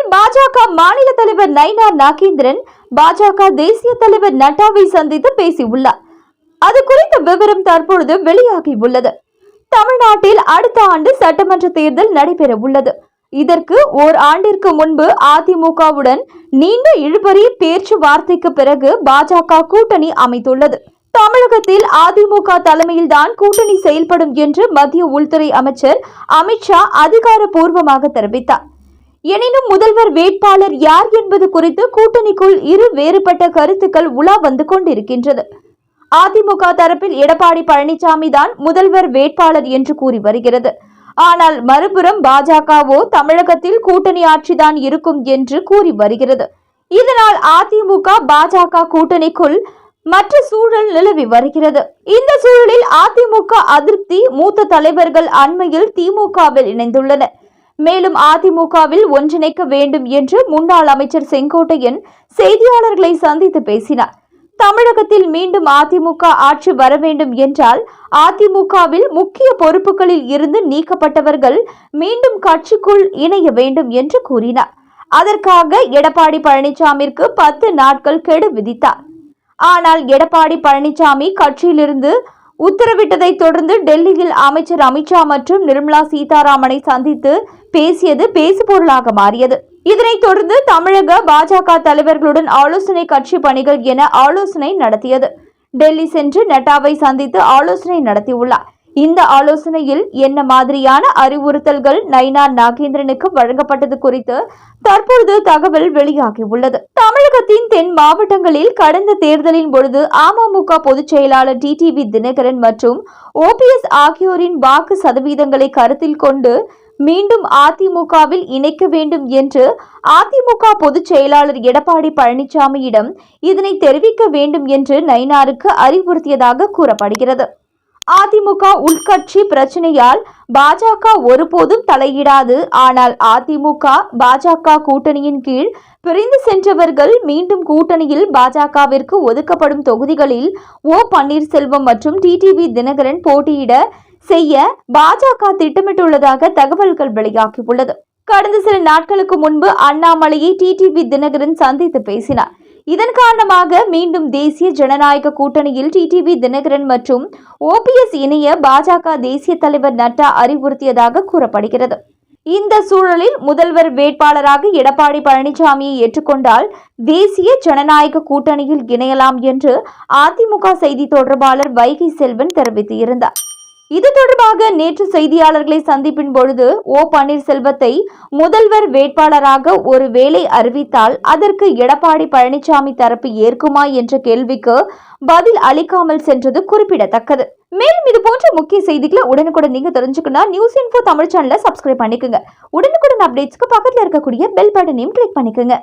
இதில் பாஜக மாநில தலைவர் நயினார் நாகேந்திரன் பாஜக தேசிய தலைவர் நட்டாவை சந்தித்து பேசியுள்ளார். அது குறித்த விவரம் தற்பொழுது வெளியாகி உள்ளது. தமிழ்நாட்டில் அடுத்த ஆண்டு சட்டமன்ற தேர்தல் நடைபெற உள்ளது. இதற்கு ஓர் ஆண்டிற்கு முன்பு அதிமுகவுடன் நீண்ட இழுபறி பேச்சுவார்த்தைக்கு பிறகு பாஜக கூட்டணி அமைத்துள்ளது. தமிழகத்தில் அதிமுக தலைமையில்தான் கூட்டணி செயல்படும் என்று மத்திய உள்துறை அமைச்சர் அமித்ஷா அதிகாரப்பூர்வமாக தெரிவித்தார். எனினும் முதல்வர் வேட்பாளர் யார் என்பது குறித்து கூட்டணிக்குள் இரு வேறுபட்ட கருத்துக்கள் உலா வந்து கொண்டிருக்கின்றது. அதிமுக தரப்பில் எடப்பாடி பழனிசாமி தான் முதல்வர் வேட்பாளர் என்று கூறி வருகிறது. ஆனால் மறுபுறம் பாஜகவோ தமிழகத்தில் கூட்டணி ஆட்சிதான் இருக்கும் என்று கூறி வருகிறது. இதனால் அதிமுக பாஜக கூட்டணிக்குள் மற்ற சூழல் நிலவி வருகிறது. இந்த சூழலில் அதிமுக அதிருப்தி மூத்த தலைவர்கள் அண்மையில் திமுகவில் இணைந்துள்ளனர். மேலும் அதிமுகவில் ஒன்றிணைக்க வேண்டும் என்று முன்னாள் அமைச்சர் செங்கோட்டையன் செய்தியாளர்களை சந்தித்து பேசினார். தமிழகத்தில் மீண்டும் அதிமுக ஆட்சி வர வேண்டும் என்றால் அதிமுகவில் முக்கிய பொறுப்புகளில் இருந்து நீக்கப்பட்டவர்கள் மீண்டும் கட்சிக்குள் இணைய வேண்டும் என்று கூறினார். அதற்காக எடப்பாடி பழனிசாமிற்கு பத்து நாட்கள் கெடு விதித்தார். ஆனால் எடப்பாடி பழனிசாமி கட்சியிலிருந்து உத்தரவிட்டதை தொடர்ந்து டெல்லியில் அமைச்சர் அமித்ஷா மற்றும் நிர்மலா சீதாராமனை சந்தித்து பேசியது பேசுபொருளாக மாறியது. இதனைத் தொடர்ந்து தமிழக பாஜக தலைவர்களுடன் ஆலோசனை கட்சி பணிகள் என ஆலோசனை நடத்தியது. டெல்லி சென்று நட்டாவை சந்தித்து ஆலோசனை நடத்தியுள்ளார். இந்த ஆலோசனையில் என்ன மாதிரியான அறிவுறுத்தல்கள் நைனா நாகேந்திரனுக்கு வழங்கப்பட்டது குறித்து தற்பொழுது தகவல் வெளியாகியுள்ளது. தமிழகத்தின் தென் மாவட்டங்களில் கடந்த தேர்தலின் பொழுது அமமுக பொதுச் செயலாளர் டிடிவி தினகரன் மற்றும் ஓபிஎஸ் ஆகியோரின் வாக்கு சதவீதங்களை கருத்தில் கொண்டு மீண்டும் அதிமுகவில் இணைக்க வேண்டும் என்று அதிமுக பொதுச் செயலாளர் எடப்பாடி பழனிசாமியிடம் இதனை தெரிவிக்க வேண்டும் என்று நைனாருக்கு அறிவுறுத்தியதாக கூறப்படுகிறது. அதிமுக உள்கட்சி பிரச்சனையால் பாஜக ஒருபோதும் தலையிடாது. ஆனால் அதிமுக பாஜக கூட்டணியின் கீழ் பிரிந்து சென்றவர்கள் மீண்டும் கூட்டணியில் பாஜகவிற்கு ஒதுக்கப்படும் தொகுதிகளில் ஓ பன்னீர்செல்வம் மற்றும் டிடிவி தினகரன் போட்டியிட செய்ய பாஜக திட்டமிட்டுள்ளதாக தகவல்கள் வெளியாகியுள்ளது. கடந்த சில நாட்களுக்கு முன்பு அண்ணாமலையை டிடிவி தினகரன் சந்தித்து பேசினார். இதன் காரணமாக மீண்டும் தேசிய ஜனநாயக கூட்டணியில் டிடிவி தினகரன் மற்றும் ஓபிஎஸ் இணைய பாஜக தேசிய தலைவர் நட்டா அறிவுறுத்தியதாக கூறப்படுகிறது. இந்த சூழலில் முதல்வர் வேட்பாளராக எடப்பாடி பழனிசாமியை ஏற்றுக்கொண்டால் தேசிய ஜனநாயக கூட்டணியில் இணையலாம் என்று அதிமுக செய்தி தொடர்பாளர் வைகை செல்வன் தெரிவித்திருந்தார். இது தொடர்பாக நேற்று செய்தியாளர்களை சந்திப்பின் பொழுது ஓ பன்னீர்செல்வத்தை முதல்வர் வேட்பாளராக ஒரு வேலை அறிவித்தால் அதற்கு எடப்பாடி பழனிசாமி தரப்பு ஏற்குமா என்ற கேள்விக்கு பதில் அளிக்காமல் சென்றது குறிப்பிடத்தக்கது. மேலும் இது போன்ற முக்கிய செய்திகளை உடனுக்குடன் நீங்க தெரிஞ்சுக்கணும் நியூஸ் இன்ஃபோ தமிழ் சேனலை சப்ஸ்கிரைப் பண்ணிக்கோங்க. உடனுக்குடன் அப்டேட்ஸ்க்கு பக்கத்தில் இருக்கக்கூடிய பெல் பட்டனையும் கிளிக் பண்ணிக்கோங்க.